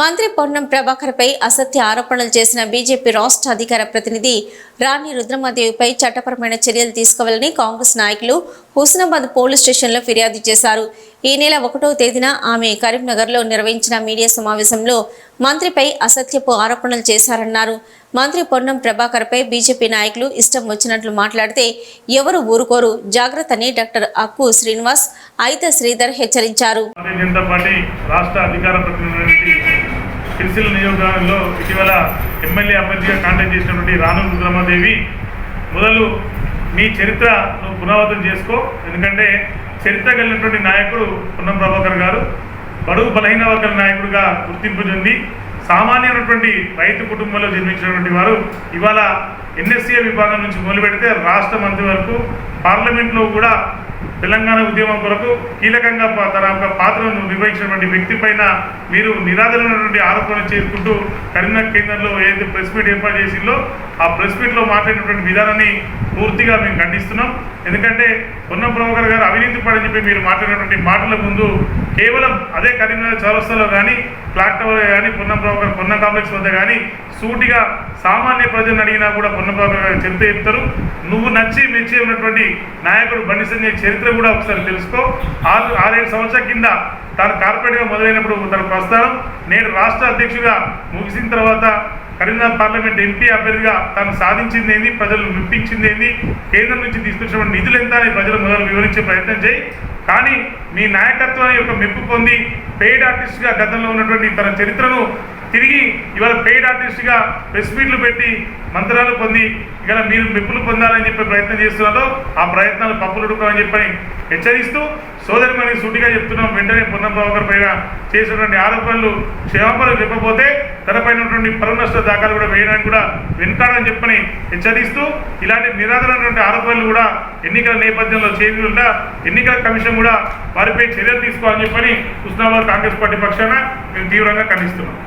మంత్రి పొన్నం ప్రభాకర్పై అసత్య ఆరోపణలు చేసిన బీజేపీ రాష్ట్ర అధికార ప్రతినిధి రాణి రుద్రమాదేవిపై చట్టపరమైన చర్యలు తీసుకోవాలని కాంగ్రెస్ నాయకులు హుస్నాబాద్ పోలీస్ స్టేషన్లో ఫిర్యాదు చేశారు. ఈ నెల ఒకటో తేదీన ఆమె కరీంనగర్లో నిర్వహించిన మీడియా సమావేశంలో మంత్రిపై అసత్యపు ఆరోపణలు చేశారన్నారు. మంత్రి పొన్నం ప్రభాకర్పై బీజేపీ నాయకులు ఇష్టం వచ్చినట్లు మాట్లాడితే ఎవరు ఊరుకోరు. జాగ్రత్తని డాక్టర్ అక్కు శ్రీనివాస్ అయిత శ్రీధర్ హెచ్చరించారు. రాష్ట్ర అధికార ప్రతినిధి సిరిసిల్ల నియోజకవర్గంలో ఇటీవల ఎమ్మెల్యే అభ్యర్థిగా కాంటాక్ట్ చేసినటువంటి రాను రుద్రమాదేవి మొదలు మీ చరిత్ర నువ్వు పునరావృతం చేసుకో. ఎందుకంటే చరిత్ర కలిగినటువంటి నాయకుడు పున్నం ప్రభాకర్ గారు బడుగు బలహీన వర్గాల నాయకుడిగా గుర్తింపు చెంది సామాన్యమైనటువంటి రైతు కుటుంబంలో జన్మించినటువంటి వారు ఇవాళ ఎన్ఎస్సీఏ విభాగం నుంచి మొదలు పెడితే రాష్ట్ర మంత్రి వరకు పార్లమెంట్లో కూడా తెలంగాణ ఉద్యమం కొరకు కీలకంగా తన యొక్క పాత్రను నిర్వహించినటువంటి వ్యక్తి పైన మీరు నిరాదరణటువంటి ఆరోపణలు చేసుకుంటూ కరీంనగర్ కేంద్రంలో ఏదైతే ప్రెస్ మీట్ ఏర్పాటు చేసిందో ఆ ప్రెస్ మీట్లో మాట్లాడినటువంటి విధానాన్ని పూర్తిగా మేము ఖండిస్తున్నాం. ఎందుకంటే పొన్నం ప్రభాకర్ గారు అవినీతి పడని చెప్పి మీరు మాట్లాడినటువంటి మాటల ముందు కేవలం అదే కరీంనగర్ చౌరస్తాలో కానీ క్లాక్ టవర్ కానీ పొన్నం ప్రభాకర్ పొన్నం కాంప్లెక్స్ వద్ద కానీ సూటిగా సామాన్య ప్రజలను అడిగినా కూడా పొన్నం ప్రభాకర్ గారు చెప్తారు. నువ్వు నచ్చి మెచ్చి ఉన్నటువంటి నాయకుడు బండి సంజయ్ చరిత్ర కూడా ఒకసారి తెలుసుకో. ఆరు ఆరేడు సంవత్సరాల కింద తాను కార్పొరేట్గా మొదలైనప్పుడు తన ప్రస్థానం. నేడు రాష్ట్ర అధ్యక్షుడిగా ముగిసిన తర్వాత కరీంనగర్ పార్లమెంట్ ఎంపీ అభ్యర్థిగా తాను సాధించింది ఏంది? ప్రజలు మెప్పించింది ఏంది? కేంద్రం నుంచి తీసుకొచ్చినటువంటి నిధులు ఎంత అని ప్రజలు మొదలు వివరించే ప్రయత్నం చేయి. కానీ మీ నాయకత్వాన్ని యొక్క మెప్పు పొంది పెయిడ్ ఆర్టిస్ట్గా గతంలో ఉన్నటువంటి తన చరిత్రను తిరిగి ఇవాళ పెయిడ్ ఆర్టిస్ట్గా ప్రెస్ మీట్లు పెట్టి మంత్రాలు పొంది ఇవాళ మీరు మెప్పులు పొందాలని చెప్పే ప్రయత్నం చేస్తున్నారో. ఆ ప్రయత్నాలు పప్పులు ఉడుకోమని చెప్పని హెచ్చరిస్తూ సోదరి మనకి సుడిగా చెప్తున్నాం వెంటనే పొన్నం ప్రభాకర్ పైన చేసినటువంటి ఆరోపణలు క్షమాపణలు చెప్పకపోతే తనపైన ఉన్నటువంటి పరువు నష్ట దాఖలు కూడా వేయడానికి కూడా వెనుకాడని చెప్పని హెచ్చరిస్తూ ఇలాంటి నిరాధరైనటువంటి ఆరోపణలు కూడా ఎన్నికల నేపథ్యంలో చేయకుండా ఎన్నికల కమిషన్ కూడా వారిపై చర్యలు తీసుకోవాలని చెప్పని హుస్నాబాద్ కాంగ్రెస్ పార్టీ పక్షాన మేము తీవ్రంగా ఖండిస్తున్నాం.